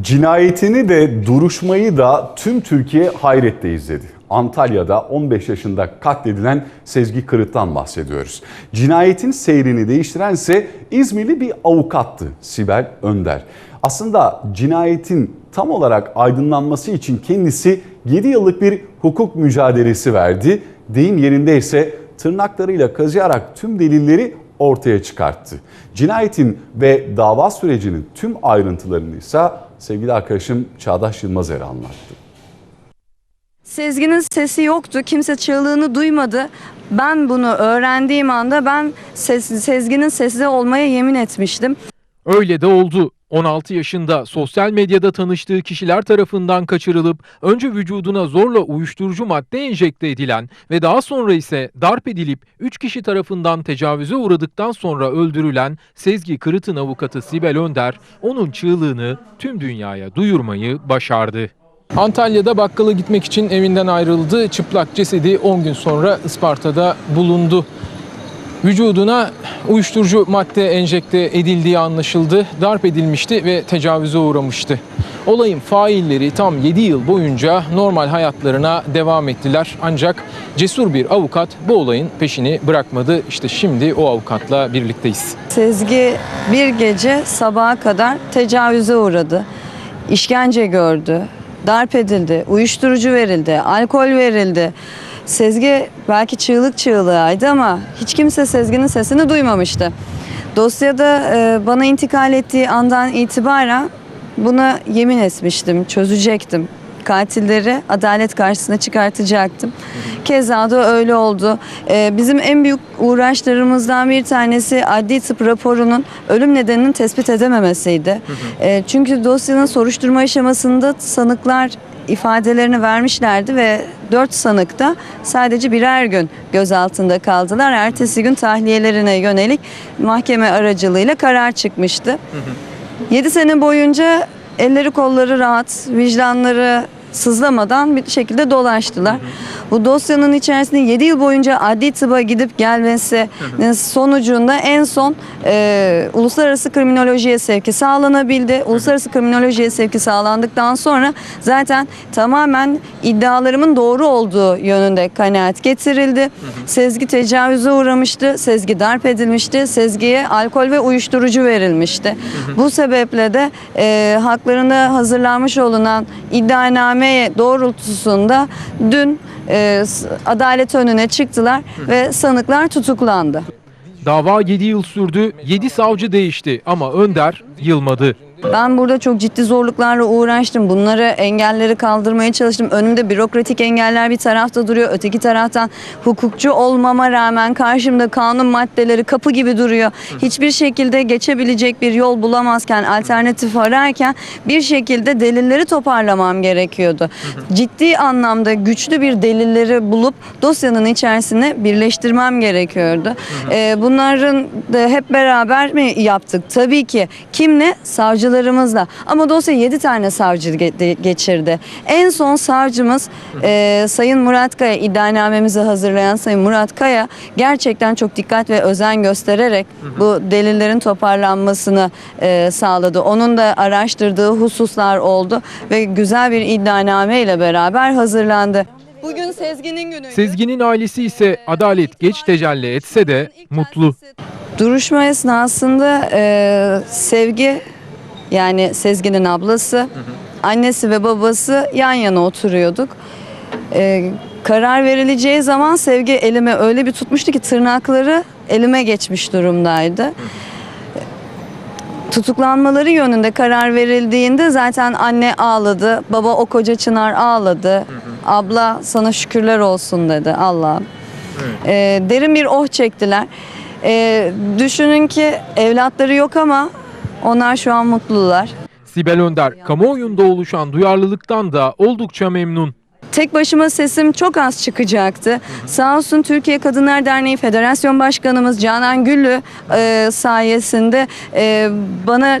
Cinayetini de duruşmayı da tüm Türkiye hayretle izledi. Antalya'da 15 yaşında katledilen Sezgi Kırık'tan bahsediyoruz. Cinayetin seyrini değiştiren ise İzmirli bir avukattı Sibel Önder. Aslında cinayetin tam olarak aydınlanması için kendisi 7 yıllık bir hukuk mücadelesi verdi. Deyim yerinde ise tırnaklarıyla kazıyarak tüm delilleri ortaya çıkarttı. Cinayetin ve dava sürecinin tüm ayrıntılarını ise sevgili arkadaşım Çağdaş Yılmazer anlattı. Sezgin'in sesi yoktu. Kimse çığlığını duymadı. Ben bunu öğrendiğim anda ben ses, Sezgin'in sesi olmaya yemin etmiştim. Öyle de oldu. 16 yaşında sosyal medyada tanıştığı kişiler tarafından kaçırılıp önce vücuduna zorla uyuşturucu madde enjekte edilen ve daha sonra ise darp edilip 3 kişi tarafından tecavüze uğradıktan sonra öldürülen Sezgi Kırıt'ın avukatı Sibel Önder onun çığlığını tüm dünyaya duyurmayı başardı. Antalya'da bakkala gitmek için evinden ayrıldı. Çıplak cesedi 10 gün sonra Isparta'da bulundu. Vücuduna uyuşturucu madde enjekte edildiği anlaşıldı. Darp edilmişti ve tecavüze uğramıştı. Olayın failleri tam 7 yıl boyunca normal hayatlarına devam ettiler. Ancak cesur bir avukat bu olayın peşini bırakmadı. İşte şimdi o avukatla birlikteyiz. Sezgi bir gece sabaha kadar tecavüze uğradı. İşkence gördü. Darp edildi. Uyuşturucu verildi. Alkol verildi. Sezgi belki çığlık çığlığıydı ama hiç kimse Sezgi'nin sesini duymamıştı. Dosyada e, bana intikal ettiği andan itibaren buna yemin etmiştim, çözecektim. Katilleri adalet karşısına çıkartacaktım. Keza da öyle oldu. E, bizim en büyük uğraşlarımızdan bir tanesi adli tıp raporunun ölüm nedeninin tespit edememesiydi. E, çünkü dosyanın soruşturma aşamasında sanıklar ifadelerini vermişlerdi ve 4 sanık da sadece birer gün gözaltında kaldılar. Ertesi gün tahliyelerine yönelik mahkeme aracılığıyla karar çıkmıştı. 7 sene boyunca elleri kolları rahat, vicdanları sızlamadan bir şekilde dolaştılar. Bu dosyanın içerisinde 7 yıl boyunca adli tıba gidip gelmesi sonucunda en son e, uluslararası kriminolojiye sevki sağlanabildi. Uluslararası kriminolojiye sevki sağlandıktan sonra zaten tamamen iddialarımın doğru olduğu yönünde kanaat getirildi. Sezgi tecavüze uğramıştı, Sezgi darp edilmişti, Sezgi'ye alkol ve uyuşturucu verilmişti. Bu sebeple de e, haklarında hazırlanmış olunan iddianame doğrultusunda dün e, adalet önüne çıktılar ve sanıklar tutuklandı. Dava 7 yıl sürdü, 7 savcı değişti ama Önder yılmadı. Ben burada çok ciddi zorluklarla uğraştım. Bunları engelleri kaldırmaya çalıştım. Önümde bürokratik engeller bir tarafta duruyor. Öteki taraftan hukukçu olmama rağmen karşımda kanun maddeleri kapı gibi duruyor. Hiçbir şekilde geçebilecek bir yol bulamazken, alternatif ararken bir şekilde delilleri toparlamam gerekiyordu. Ciddi anlamda güçlü bir delilleri bulup dosyanın içerisine birleştirmem gerekiyordu. Ee, bunların da hep beraber mi yaptık? Tabii ki. Kimle? Savcılarımızla. Ama dosya 7 tane savcı geçirdi. En son savcımız e, Sayın Murat Kaya, iddianamemizi hazırlayan Sayın Murat Kaya gerçekten çok dikkat ve özen göstererek bu delillerin toparlanmasını e, sağladı. Onun da araştırdığı hususlar oldu ve güzel bir iddianame ile beraber hazırlandı. Bugün Sezgin'in günüydü. Sezgin'in ailesi ise adalet geç tecelli etse de mutlu. Duruşma esnasında e, Sevgi yani Sezgin'in ablası, annesi ve babası yan yana oturuyorduk. E, karar verileceği zaman Sevgi elime öyle bir tutmuştu ki tırnakları elime geçmiş durumdaydı. Tutuklanmaları yönünde karar verildiğinde zaten anne ağladı, baba o koca çınar ağladı. Abla sana şükürler olsun dedi Allah'ım. Ee, derin bir oh çektiler. Ee, düşünün ki evlatları yok ama onlar şu an mutlular. Sibel Önder kamuoyunda oluşan duyarlılıktan da oldukça memnun. Tek başıma sesim çok az çıkacaktı. Sağ olsun Türkiye Kadınlar Derneği Federasyon Başkanımız Canan Güllü e, sayesinde e, bana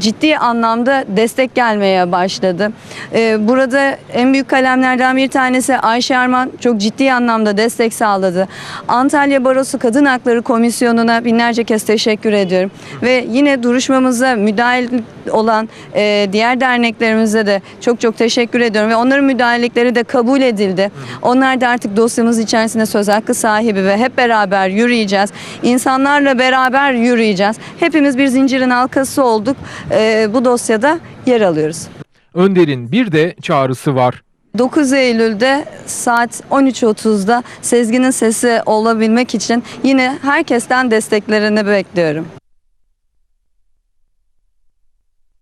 ciddi anlamda destek gelmeye başladı. Ee, burada en büyük kalemlerden bir tanesi Ayşe Arman çok ciddi anlamda destek sağladı. Antalya Barosu Kadın Hakları Komisyonu'na binlerce kez teşekkür ediyorum. Ve yine duruşmamıza müdahil olan e, diğer derneklerimize de çok çok teşekkür ediyorum. Ve onların müdahalelikleri de kabul edildi. Onlar da artık dosyamız içerisinde söz hakkı sahibi ve hep beraber yürüyeceğiz. İnsanlarla beraber yürüyeceğiz. Hepimiz bir zincirin halkası olduk. E, bu dosyada yer alıyoruz. Önder'in bir de çağrısı var. 9 Eylül'de saat 13.30'da Sezgin'in sesi olabilmek için yine herkesten desteklerini bekliyorum.